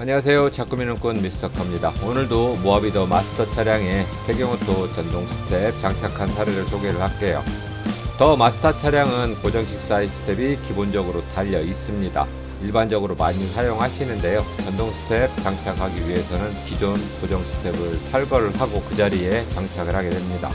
안녕하세요. 자꾸미는 꾼 미스터카입니다. 오늘도 모하비더 마스터 차량에 태경오토 전동 스텝 장착한 사례를 소개를 할게요. 더 마스터 차량은 고정식 사이드 스텝이 기본적으로 달려 있습니다. 일반적으로 많이 사용하시는데요. 전동 스텝 장착하기 위해서는 기존 고정 스텝을 탈거를 하고 그 자리에 장착을 하게 됩니다.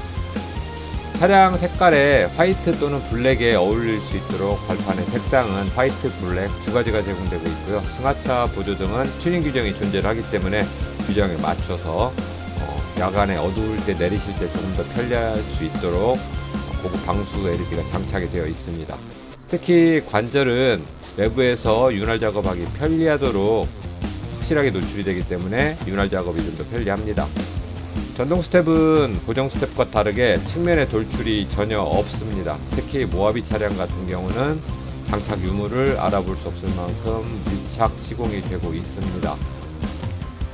차량 색깔에 화이트 또는 블랙에 어울릴 수 있도록 발판의 색상은 화이트, 블랙 두 가지가 제공되고 있고요. 승하차 보조 등은 튜닝 규정이 존재하기 때문에 규정에 맞춰서 어, 야간에 어두울 때 내리실 때 조금 더 편리할 수 있도록 고급 방수 LED가 장착이 되어 있습니다. 특히 관절은 외부에서 윤활 작업하기 편리하도록 확실하게 노출이 되기 때문에 윤활 작업이 좀 더 편리합니다. 전동 스텝은 고정 스텝과 다르게 측면에 돌출이 전혀 없습니다. 특히 모하비 차량 같은 경우는 장착 유무를 알아볼 수 없을 만큼 밀착 시공이 되고 있습니다.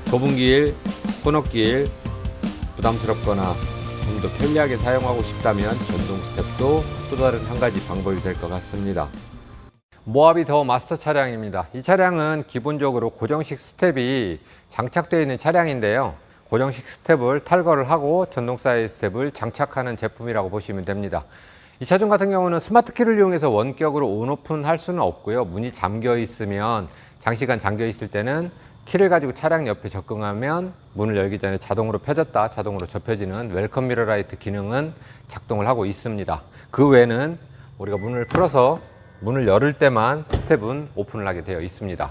좁은 길, 코너길, 부담스럽거나 좀 더 편리하게 사용하고 싶다면 전동 스텝도 또 다른 한 가지 방법이 될 것 같습니다. 모하비 더 마스터 차량입니다. 이 차량은 기본적으로 고정식 스텝이 장착되어 있는 차량인데요. 고정식 스텝을 탈거를 하고 전동 사이드 스텝을 장착하는 제품이라고 보시면 됩니다. 이 차종 같은 경우는 스마트 키를 이용해서 원격으로 온 오픈 할 수는 없고요. 문이 잠겨 있으면 장시간 잠겨 있을 때는 키를 가지고 차량 옆에 접근하면 문을 열기 전에 자동으로 펴졌다 자동으로 접혀지는 웰컴 미러 라이트 기능은 작동을 하고 있습니다. 그 외에는 우리가 문을 풀어서 문을 열을 때만 스텝은 오픈을 하게 되어 있습니다.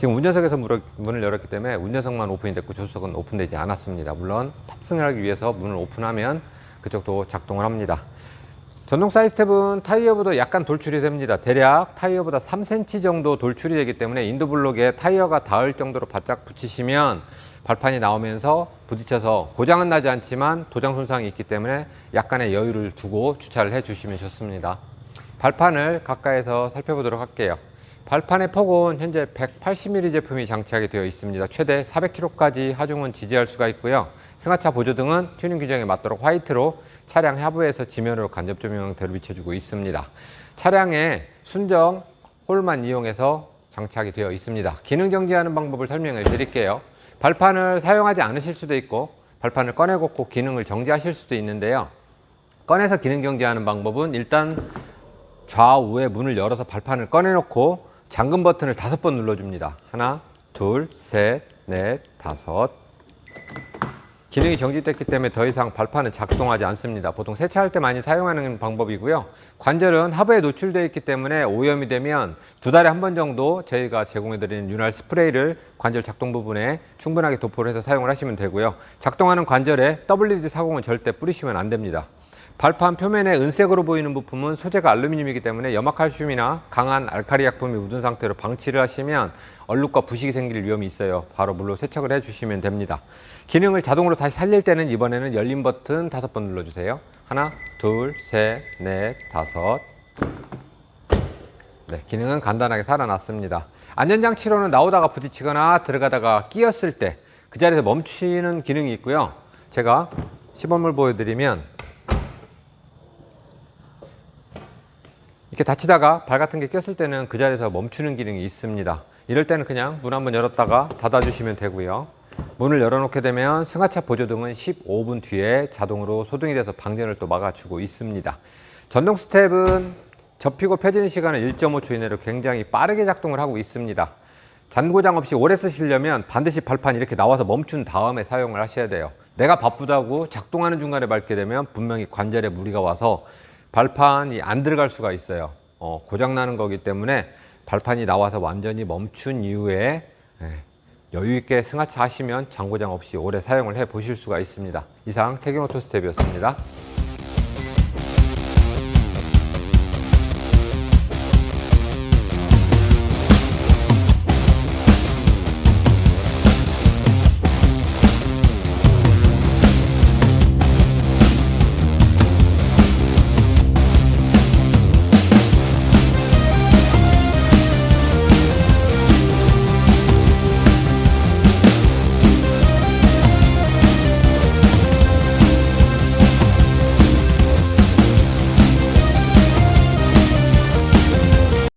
지금 운전석에서 문을 열었기 때문에 운전석만 오픈이 됐고 조수석은 오픈되지 않았습니다. 물론 탑승을 하기 위해서 문을 오픈하면 그쪽도 작동을 합니다. 전동 사이드 스텝은 타이어보다 약간 돌출이 됩니다. 대략 타이어보다 3cm 정도 돌출이 되기 때문에 인도블록에 타이어가 닿을 정도로 바짝 붙이시면 발판이 나오면서 부딪혀서 고장은 나지 않지만 도장 손상이 있기 때문에 약간의 여유를 두고 주차를 해 주시면 좋습니다. 발판을 가까이서 살펴보도록 할게요. 발판의 폭은 현재 180mm 제품이 장착이 되어 있습니다. 최대 400km까지 하중은 지지할 수가 있고요. 승하차 보조 등은 튜닝 규정에 맞도록 화이트로 차량 하부에서 지면으로 간접 조명 형태로 비춰주고 있습니다. 차량의 순정 홀만 이용해서 장착이 되어 있습니다. 기능 정지하는 방법을 설명해 드릴게요. 발판을 사용하지 않으실 수도 있고 발판을 꺼내고 기능을 정지하실 수도 있는데요. 꺼내서 기능 정지하는 방법은 일단 좌우에 문을 열어서 발판을 꺼내놓고 잠금 버튼을 다섯 번 눌러줍니다. 하나, 둘, 셋, 넷, 다섯. 기능이 정지됐기 때문에 더 이상 발판은 작동하지 않습니다. 보통 세차할 때 많이 사용하는 방법이고요. 관절은 하부에 노출되어 있기 때문에 오염이 되면 두 달에 한 번 정도 저희가 제공해드리는 윤활 스프레이를 관절 작동 부분에 충분하게 도포를 해서 사용을 하시면 되고요. 작동하는 관절에 WD 사공은 절대 뿌리시면 안 됩니다. 발판 표면에 은색으로 보이는 부품은 소재가 알루미늄이기 때문에 염화칼슘이나 강한 알카리 약품이 묻은 상태로 방치를 하시면 얼룩과 부식이 생길 위험이 있어요. 바로 물로 세척을 해주시면 됩니다. 기능을 자동으로 다시 살릴 때는 이번에는 열림 버튼 다섯 번 눌러주세요. 하나, 둘, 셋, 넷, 다섯. 네, 기능은 간단하게 살아났습니다. 안전장치로는 나오다가 부딪히거나 들어가다가 끼었을 때 그 자리에서 멈추는 기능이 있고요. 제가 시범을 보여드리면 이렇게 다치다가 발 같은 게 꼈을 때는 그 자리에서 멈추는 기능이 있습니다. 이럴 때는 그냥 문 한번 열었다가 닫아주시면 되고요. 문을 열어놓게 되면 승하차 보조등은 15분 뒤에 자동으로 소등이 돼서 방전을 또 막아주고 있습니다. 전동 스텝은 접히고 펴지는 시간은 1.5초 이내로 굉장히 빠르게 작동을 하고 있습니다. 잔고장 없이 오래 쓰시려면 반드시 발판 이렇게 나와서 멈춘 다음에 사용을 하셔야 돼요. 내가 바쁘다고 작동하는 중간에 밟게 되면 분명히 관절에 무리가 와서 발판이 안 들어갈 수가 있어요. 어, 고장 나는 거기 때문에 발판이 나와서 완전히 멈춘 이후에 예, 여유 있게 승하차 하시면 장고장 없이 오래 사용을 해 보실 수가 있습니다. 이상 태경오토 스텝이었습니다.